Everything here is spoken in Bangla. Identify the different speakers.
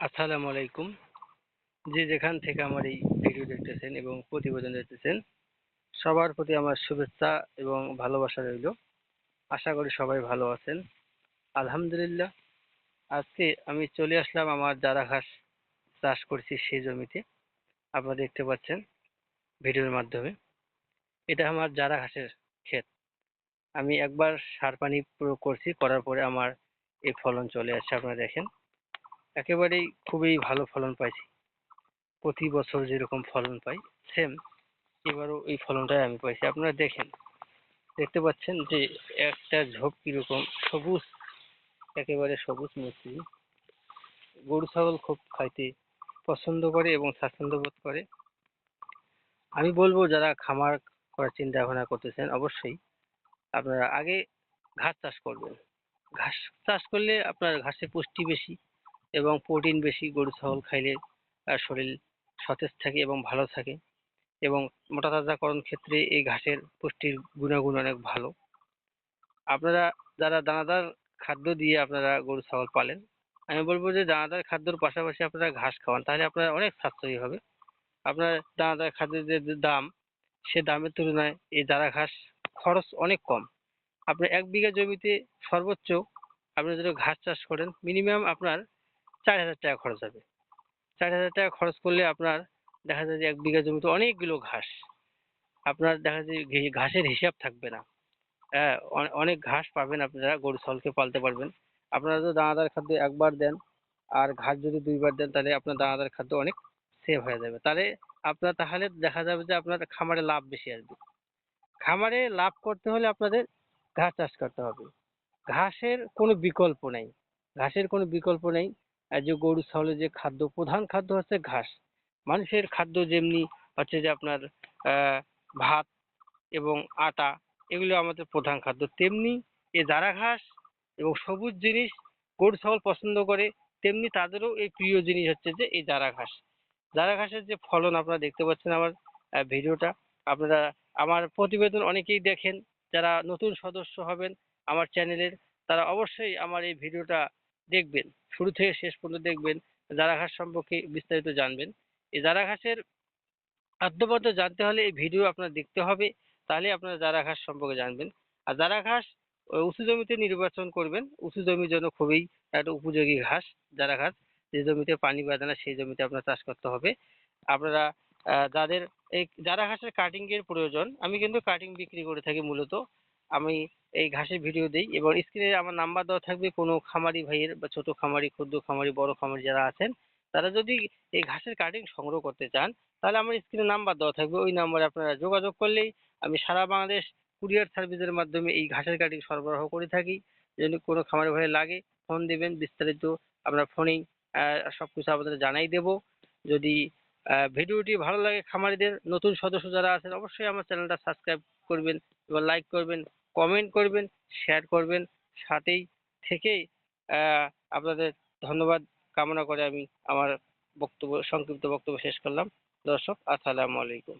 Speaker 1: আসসালামু আলাইকুম। যে যেখান থেকে আমার এই ভিডিও দেখতেছেন এবং প্রতিবেদন দেখতেছেন, সবার প্রতি আমার শুভেচ্ছা এবং ভালোবাসা রইল। আশা করি সবাই ভালো আছেন। আলহামদুলিল্লাহ, আজকে আমি চলে আসলাম আমার যারা ঘাস চাষ করছি সেই জমিতে। আপনারা দেখতে পাচ্ছেন ভিডিওর মাধ্যমে। এটা আমার যারা ঘাসের ক্ষেত। আমি একবার সার পানি প্রয়োগ করছি, করার পরে আমার এই ফলন চলে আসছে, আপনারা দেখেন। একেবারেই খুবই ভালো ফলন পাইছি। প্রতি বছর যেরকম ফলন পাই সেম এবারও এই ফলনটাই আমি পাইছি। আপনারা দেখেন, দেখতে পাচ্ছেন যে একটা ঝোপ কীরকম, সবুজ, একেবারে সবুজ মসৃণ গরু, ছাগল খুব খাইতে পছন্দ করে এবং স্বাচ্ছন্দ্য বোধ করে। আমি বলব, যারা খামার করার চিন্তা ভাবনা করতেছেন, অবশ্যই আপনারা আগে ঘাস চাষ করবেন। ঘাস চাষ করলে আপনার ঘাসে পুষ্টি বেশি এবং প্রোটিন বেশি গরু, ছাগল খাইলে শরীর সতেজ থাকে এবং ভালো থাকে এবং মোটা তাজাকরণ ক্ষেত্রে এই ঘাসের পুষ্টির গুণাগুণ অনেক ভালো। আপনারা যারা দানাদার খাদ্য দিয়ে আপনারা গরু, ছাগল পালেন, আমি বলব যে দানাদার খাদ্যর পাশাপাশি আপনারা ঘাস খাওয়ান, তাহলে আপনার অনেক সাশ্রয়ী হবে। আপনার দানাদার খাদ্যের যে দাম, সে দামের তুলনায় এই দানা ঘাস খরচ অনেক কম। আপনি এক বিঘা জমিতে সর্বোচ্চ আপনি যদি ঘাস চাষ করেন মিনিমাম আপনার চার হাজার টাকা খরচ হবে। চার হাজার টাকা খরচ করলে আপনার দেখা যায় যে এক বিঘা জমিতে অনেকগুলো ঘাস। আপনার দেখা যায় ঘাসের হিসাব থাকবে না। হ্যাঁ অনেক ঘাস পাবেন আপনারা, গরু ছাগলকে পালতে পারবেন। আপনারা যদি দানাদার খাদ্য একবার দেন, আর ঘাস যদি দুইবার দেন, তাহলে আপনার দানাদার খাদ্য অনেক সেভ হয়ে যাবে। তাহলে আপনার, তাহলে দেখা যাবে যে আপনার খামারে লাভ বেশি আসবে। খামারে লাভ করতে হলে আপনাদের ঘাস চাষ করতে হবে। ঘাসের কোনো বিকল্প নেই। ঘাসের কোনো বিকল্প নেই। যে গরু ছাগলের যে খাদ্য, প্রধান খাদ্য হচ্ছে ঘাস। মানুষের খাদ্য যেমনি হচ্ছে যে আপনার ভাত এবং আটা, এগুলো আমাদের প্রধান খাদ্য। তেমনি এই জারা ঘাস এবং সবুজ জিনিস গরু, ছাগল পছন্দ করে, তেমনি তাদেরও এই প্রিয় জিনিস হচ্ছে যে এই জারা ঘাস। জারা ঘাসের যে ফলন আপনারা দেখতে পাচ্ছেন আমার ভিডিওটা, আপনারা আমার প্রতিবেদন অনেকেই দেখেন, যারা নতুন সদস্য হবেন আমার চ্যানেলের, তারা অবশ্যই আমার এই ভিডিওটা দেখবেন। শুরু থেকে শেষ পর্যন্ত দেখবেন জারা ঘাস সম্পর্কে বিস্তারিত জানবেন। এই জারা ঘাসের আদ্যপদ্য জানতে হলে এই ভিডিও আপনার দেখতে হবে, তাহলে আপনারা জারা ঘাস সম্পর্কে জানবেন। আর জারা ঘাস উঁচু জমিতে নির্বাচন করবেন, উঁচু জমির জন্য খুবই একটা উপযোগী ঘাস জারা ঘাস, যে জমিতে পানি বাঁধে না, সেই জমিতে আপনার চাষ করতে হবে। আপনারা যাদের, এই জারা ঘাসের কাটিং এর প্রয়োজন, আমি কিন্তু কাটিং বিক্রি করে থাকি মূলত। আমি এই ঘাসের ভিডিও দিই এবং স্ক্রিনে আমার নাম্বার দেওয়া থাকবে কোনো খামারি ভাইয়ের বা ছোট খামারি, ক্ষুদ্র খামারি, বড় খামারি যারা আছেন, তারা যদি এই ঘাসের কাটিং সংগ্রহ করতে চান, তাহলে আমার স্ক্রিনে নাম্বার দেওয়া থাকবে। ওই নাম্বারে আপনারা যোগাযোগ করলেই আমি সারা বাংলাদেশ কুরিয়ার সার্ভিসের মাধ্যমে এই ঘাসের কাটিং সরবরাহ করে থাকি। যদি কোনো খামারি ভাই লাগে ফোন দিবেন, বিস্তারিত আমরা ফোনেই সব কিছু আপনাদের জানাই দেব। যদি ভিডিওটি ভালো লাগে খামারিদের, নতুন সদস্য যারা আছেন, অবশ্যই আমার চ্যানেলটা সাবস্ক্রাইব করবেন এবং লাইক করবেন কমেন্ট করবেন শেয়ার করবেন। সাথেই থেকেই আপনাদের ধন্যবাদ কামনা করে আমি আমার বক্তব্য, সংক্ষিপ্ত বক্তব্য শেষ করলাম। দর্শক, আসসালামু আলাইকুম।